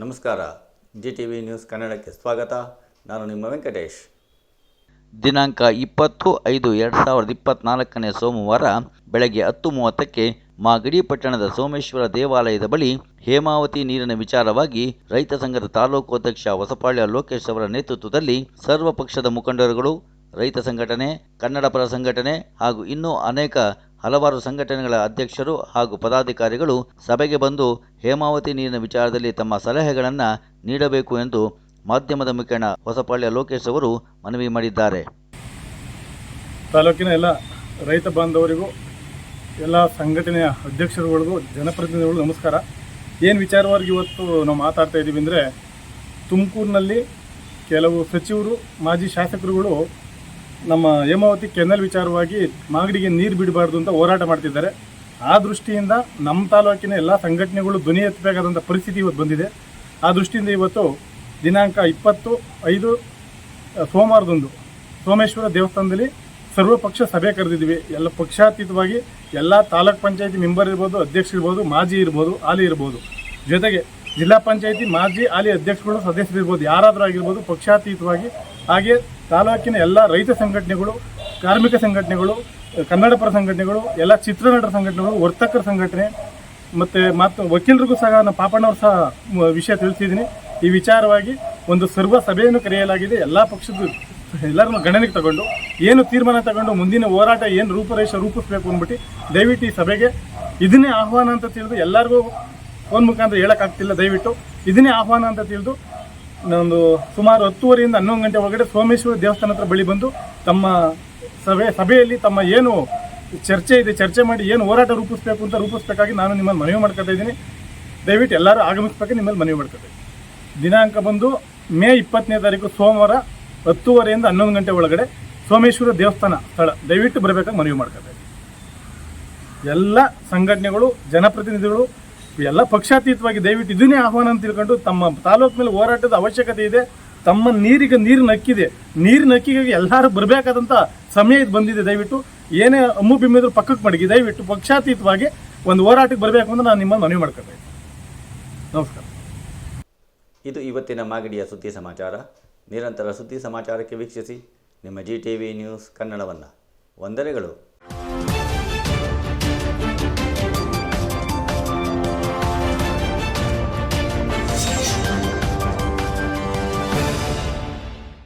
ನಮಸ್ಕಾರ. G T V news ಕನ್ನಡಕ್ಕೆ ಸ್ವಾಗತ. ನಾನು ನಿಮ್ಮ ವೆಂಕಟೇಶ್. ದಿನಾಂಕ ಇಪ್ಪತ್ತು ಐದು ಎರಡು ಸಾವಿರದ ಇಪ್ಪತ್ನಾಲ್ಕನೇ ಸೋಮವಾರ ಬೆಳಗ್ಗೆ ಹತ್ತು ಮೂವತ್ತಕ್ಕೆ ಮಾಗಡಿ ಪಟ್ಟಣದ ಸೋಮೇಶ್ವರ ದೇವಾಲಯದ ಬಳಿ ಹೇಮಾವತಿ ನೀರಿನ ವಿಚಾರವಾಗಿ ರೈತ ಸಂಘದ ತಾಲೂಕು ಅಧ್ಯಕ್ಷ ಹೊಸಪಾಳ್ಯ ಲೋಕೇಶ್ ಅವರ ನೇತೃತ್ವದಲ್ಲಿ ಸರ್ವ ಪಕ್ಷದ ಮುಖಂಡರುಗಳು, ರೈತ ಸಂಘಟನೆ ಕನ್ನಡ ಪರ ಸಂಘಟನೆ ಹಾಗೂ ಇನ್ನೂ ಅನೇಕ ಹಲವಾರು ಸಂಘಟನೆಗಳ ಅಧ್ಯಕ್ಷರು ಹಾಗೂ ಪದಾಧಿಕಾರಿಗಳು ಸಭೆಗೆ ಬಂದು ಹೇಮಾವತಿ ನೀರಿನ ವಿಚಾರದಲ್ಲಿ ತಮ್ಮ ಸಲಹೆಗಳನ್ನು ನೀಡಬೇಕು ಎಂದು ಮಾಧ್ಯಮದ ಮುಖಂಡ ಹೊಸಪಾಳ್ಯ ಲೋಕೇಶ್ ಅವರು ಮನವಿ ಮಾಡಿದ್ದಾರೆ. ತಾಲೂಕಿನ ಎಲ್ಲ ರೈತ ಬಾಂಧವರಿಗೂ, ಎಲ್ಲ ಸಂಘಟನೆಯ ಅಧ್ಯಕ್ಷರುಗಳಿಗೂ ಜನಪ್ರತಿನಿಧಿಗಳು ನಮಸ್ಕಾರ. ಏನು ವಿಚಾರವಾಗಿ ಇವತ್ತು ನಾವು ಮಾತಾಡ್ತಾ ಇದ್ದೀವಿ ಅಂದರೆ ತುಮಕೂರಿನಲ್ಲಿ ಕೆಲವು ಸಚಿವರು, ಮಾಜಿ ಶಾಸಕರುಗಳು ನಮ್ಮ ಹೇಮಾವತಿ ಕೆನಲ್ ವಿಚಾರವಾಗಿ ಮಾಗಡಿಗೆ ನೀರು ಬಿಡಬಾರ್ದು ಅಂತ ಹೋರಾಟ ಮಾಡ್ತಿದ್ದಾರೆ. ಆ ದೃಷ್ಟಿಯಿಂದ ನಮ್ಮ ತಾಲೂಕಿನ ಎಲ್ಲ ಸಂಘಟನೆಗಳು ಧ್ವನಿ ಎತ್ತಬೇಕಾದಂಥ ಪರಿಸ್ಥಿತಿ ಇವತ್ತು ಬಂದಿದೆ. ಆ ದೃಷ್ಟಿಯಿಂದ ಇವತ್ತು ದಿನಾಂಕ ಇಪ್ಪತ್ತು, ಐದು ಸೋಮವಾರದಂದು ಸೋಮೇಶ್ವರ ದೇವಸ್ಥಾನದಲ್ಲಿ ಸರ್ವಪಕ್ಷ ಸಭೆ ಕರೆದಿದ್ವಿ ಎಲ್ಲ ಪಕ್ಷಾತೀತವಾಗಿ ಎಲ್ಲ ತಾಲೂಕ್ ಪಂಚಾಯತಿ ಮೆಂಬರ್ ಇರ್ಬೋದು, ಅಧ್ಯಕ್ಷ ಇರ್ಬೋದು, ಮಾಜಿ ಇರ್ಬೋದು, ಹಾಲಿ ಇರ್ಬೋದು. ಜೊತೆಗೆ ಜಿಲ್ಲಾ ಪಂಚಾಯತಿ, ಮಾಜಿ, ಹಾಲಿ ಅಧ್ಯಕ್ಷಗಳು ಸದಸ್ಯರು ಇರ್ಬೋದು, ಯಾರಾದರೂ ಆಗಿರ್ಬೋದು, ಪಕ್ಷಾತೀತವಾಗಿ ಹಾಗೆ ತಾಲೂಕಿನ ಎಲ್ಲ ರೈತ ಸಂಘಟನೆಗಳು, ಕಾರ್ಮಿಕ ಸಂಘಟನೆಗಳು ಕನ್ನಡ ಪರ ಸಂಘಟನೆಗಳು, ಎಲ್ಲ ಚಿತ್ರನಟರ ಸಂಘಟನೆಗಳು, ವರ್ತಕರ ಸಂಘಟನೆ ಮತ್ತು ಮತ್ತು ವಕೀಲರಿಗೂ ಸಹ ನಾನು ಪಾಪಣ್ಣವ್ರು ಸಹ ವಿಷಯ ತಿಳಿಸಿದ್ದೀನಿ. ಈ ವಿಚಾರವಾಗಿ ಒಂದು ಸರ್ವ ಸಭೆಯನ್ನು ಕರೆಯಲಾಗಿದೆ ಎಲ್ಲ ಪಕ್ಷದ ಎಲ್ಲರನ್ನು ಗಣನೆಗೆ ತಗೊಂಡು ಏನು ತೀರ್ಮಾನ ತಗೊಂಡು ಮುಂದಿನ ಹೋರಾಟ ಏನು ರೂಪರೇಷ ರೂಪಿಸಬೇಕು ಅಂದ್ಬಿಟ್ಟು ದಯವಿಟ್ಟು ಈ ಸಭೆಗೆ ಇದನ್ನೇ ಆಹ್ವಾನ ಅಂತ ತಿಳಿದು ಎಲ್ಲರಿಗೂ ಫೋನ್ ಮುಖಾಂತರ ಹೇಳೋಕ್ಕಾಗ್ತಿಲ್ಲ ದಯವಿಟ್ಟು. ಇದನ್ನೇ ಆಹ್ವಾನ ಅಂತ ತಿಳಿದು ಒಂದು ಸುಮಾರು ಹತ್ತುವರೆಯಿಂದ ಹನ್ನೊಂದು ಗಂಟೆ ಒಳಗಡೆ ಸೋಮೇಶ್ವರ ದೇವಸ್ಥಾನ ಹತ್ರ ಬಳಿ ಬಂದು ತಮ್ಮ ಸಭೆ, ಸಭೆಯಲ್ಲಿ ತಮ್ಮ ಏನು ಚರ್ಚೆ ಇದೆ, ಚರ್ಚೆ ಮಾಡಿ ಏನು ಹೋರಾಟ ರೂಪಿಸಬೇಕು ಅಂತ ರೂಪಿಸಬೇಕಾಗಿ ನಾನು ನಿಮ್ಮಲ್ಲಿ ಮನವಿ ಮಾಡ್ಕೊತಾ ಇದ್ದೀನಿ. ದಯವಿಟ್ಟು ಎಲ್ಲರೂ ಆಗಮಿಸ್ಬೇಕು ನಿಮ್ಮಲ್ಲಿ ಮನವಿ ಮಾಡ್ಕೊತಾ ಇದ್ದೀನಿ. ದಿನಾಂಕ ಬಂದು ಮೇ ಇಪ್ಪತ್ತನೇ ತಾರೀಕು ಸೋಮವಾರ ಹತ್ತುವರೆಯಿಂದ ಹನ್ನೊಂದು ಗಂಟೆ ಒಳಗಡೆ ಸೋಮೇಶ್ವರ ದೇವಸ್ಥಾನ ಸ್ಥಳ. ದಯವಿಟ್ಟು ಬರಬೇಕಾಗಿ ಮನವಿ ಮಾಡ್ಕೊತಾ ಇದ್ದೀನಿ. ಎಲ್ಲ ಸಂಘಟನೆಗಳು, ಜನಪ್ರತಿನಿಧಿಗಳು ಎಲ್ಲ ಪಕ್ಷಾತೀತವಾಗಿ ದಯವಿಟ್ಟು ಇದನ್ನೇ ಆಹ್ವಾನ ಅಂತ ತಿಳ್ಕೊಂಡು ತಮ್ಮ ತಾಲೂಕು ಮೇಲೆ ಹೋರಾಟದ ಅವಶ್ಯಕತೆ ಇದೆ. ತಮ್ಮ ನೀರಿಗೆ ನೀರು ನಕ್ಕಿದೆ. ನೀರು ನಕ್ಕಿಗಾಗಿ ಎಲ್ಲರೂ ಬರಬೇಕಾದಂಥ ಸಮಯ ಇದು ಬಂದಿದೆ. ದಯವಿಟ್ಟು ಏನೇ ಅಮ್ಮು ಬಿಮ್ಮಿದ್ರು ಪಕ್ಕಕ್ಕೆ ಮಡಗಿ. ದಯವಿಟ್ಟು ಪಕ್ಷಾತೀತವಾಗಿ ಒಂದು ಹೋರಾಟಕ್ಕೆ ಬರಬೇಕು ಅಂತ ನಾನು ನಿಮ್ಮನ್ನು ಮನವಿ ಮಾಡ್ಕೋಬೇಕು ನಮಸ್ಕಾರ. ಇದು ಇವತ್ತಿನ ಮಾಗಡಿಯ ಸುದ್ದಿ ಸಮಾಚಾರ. ನಿರಂತರ ಸುದ್ದಿ ಸಮಾಚಾರಕ್ಕೆ ವೀಕ್ಷಿಸಿ. ನಿಮ್ಮ ಜಿ ಟಿ ವಿ ನ್ಯೂಸ್ ಕನ್ನಡವನ್ನು. ವಂದನೆಗಳು.